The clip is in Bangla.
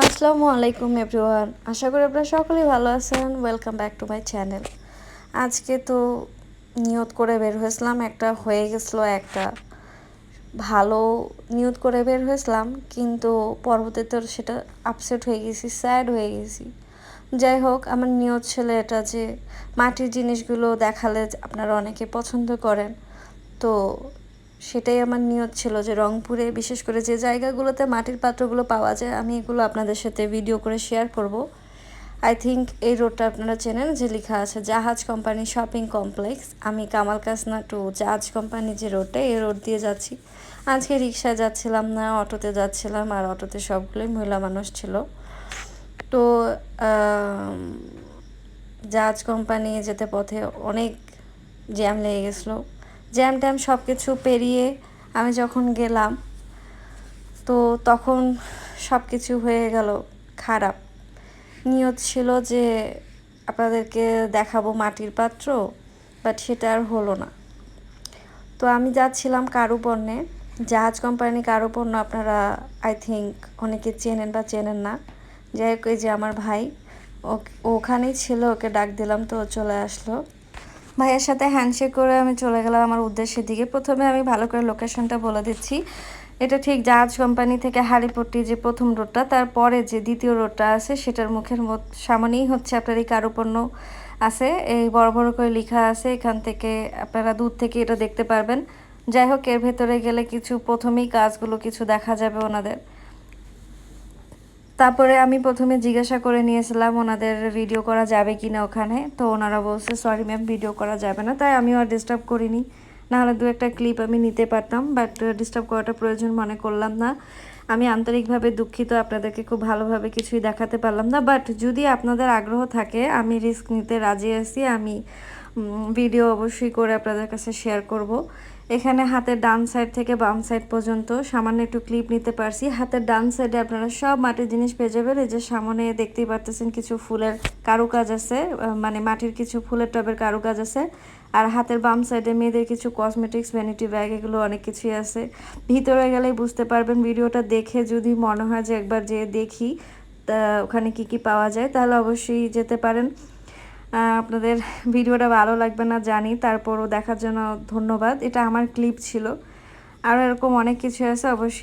আসসালামু আলাইকুম এভরিওয়ান। আশা করি আপনারা সকলেই ভালো আছেন। Welcome back to my channel আজকে তো নিয়ত করে বের হয়েছিলাম। একটা হয়ে গেছিল একটা ভালো নিয়ত করে বের হয়েছিলাম। কিন্তু পরবর্তীতে সেটা আপসেট হয়ে গেছি স্যাড হয়ে গেছি। যাই হোক, আমার নিয়ত ছিল এটা যে মাটির জিনিসগুলো দেখালে আপনারা অনেকে পছন্দ করেন। তো সেটাই আমার নিয়ত ছিল যে রংপুরে বিশেষ করে যে জায়গাগুলোতে মাটির পাত্রগুলো পাওয়া যায়, আমি এগুলো আপনাদের সাথে ভিডিও করে শেয়ার করব। আই থিঙ্ক এই রোডটা আপনারা চেনেন যে লেখা আছে, জাহাজ কোম্পানি শপিং কমপ্লেক্স আমি কামাল কাসনা টু জাহাজ কোম্পানি যে রোডটা এই রোড দিয়ে যাচ্ছি। আজকে রিক্সায় যাচ্ছিলাম না, অটোতে যাচ্ছিলাম আর অটোতে সবগুলোই মহিলা মানুষ ছিল। তো জাহাজ কোম্পানি যেতে পথে অনেক জ্যাম লেগে গেছিল। জ্যাম ট্যাম সব কিছু পেরিয়ে আমি যখন গেলাম, তো তখন সব কিছু হয়ে গেল খারাপ। নিয়ত ছিল যে আপনাদেরকে দেখাবো মাটির পাত্র, বাট সেটা আর হলো না। তো আমি যাচ্ছিলাম কারু পণ্যে জাহাজ কোম্পানি কারু পণ্য আপনারা আই থিঙ্ক অনেকে চেনেন বা চেনেন না। যাই হোক, এই যে আমার ভাই ওখানেই ছিল, ওকে ডাক দিলাম, তো চলে আসলো। ভাইয়ের সাথে হ্যান্ডশেক করে আমি চলে গেলাম আমার উদ্দেশ্যের দিকে। প্রথমে আমি ভালো করে লোকেশনটা বলে দিচ্ছি। এটা ঠিক জাহাজ কোম্পানি থেকে হাড়িপট্টি যে প্রথম রোডটা তারপরে যে দ্বিতীয় রোডটা আছে, সেটার মুখের সামনেই হচ্ছে আপনার এই কারুপণ্য আছে। এই বড় বড় করে লেখা আছে, এখান থেকে আপনারা দূর থেকে এটা দেখতে পারবেন। যাই হোক, এর ভেতরে গেলে কিছু প্রথমেই কাজগুলো কিছু দেখা যাবে ওনাদের। তারপরে আমি প্রথমে জিজ্ঞাসা করে নিয়েছিলাম, ওনাদের ভিডিও করা যাবে কি না ওখানে? তো ওনারা বলছে সরি ম্যাম ভিডিও করা যাবে না। তাই আমিও আর ডিস্টার্ব করিনি। নাহলে দু একটা ক্লিপ আমি নিতে পারতাম বাট ডিস্টার্ব করাটা প্রয়োজন মনে করলাম না। আমি আন্তরিকভাবে দুঃখিত, আপনাদেরকে খুব ভালোভাবে কিছুই দেখাতে পারলাম না। বাট যদি আপনাদের আগ্রহ থাকে, আমি রিস্ক নিতে রাজি আছি। আমি ভিডিও অবশ্যই করে আপনাদের কাছে শেয়ার করব। এখানে হাতের ডান সাইড থেকে বাম সাইড পর্যন্ত সামান্য একটু ক্লিপ নিতে পারছি। হাতের ডান সাইডে আপনারা সব মাটির জিনিস পেয়ে যাবেন। এই যে সামনে দেখতেই পারতেছেন কিছু ফুলের কারুকাজ আছে মানে মাটির কিছু ফুলের টবের কারুকাজ আছে। আর হাতের বাম সাইডে মেয়েদের কিছু কসমেটিক্স ভ্যানিটি ব্যাগ এগুলো অনেক কিছুই আছে। ভিতরে গেলেই বুঝতে পারবেন ভিডিওটা দেখে যদি মনে হয় যে একবার যে দেখি, তা ওখানে কি কি পাওয়া যায়, তাহলে অবশ্যই যেতে পারেন। আপনাদের ভিডিওটা ভালো লাগবে না জানি, তারপরও দেখার জন্য ধন্যবাদ। এটা আমার ক্লিপ ছিল। আরও এরকম অনেক কিছু আছে, অবশ্যই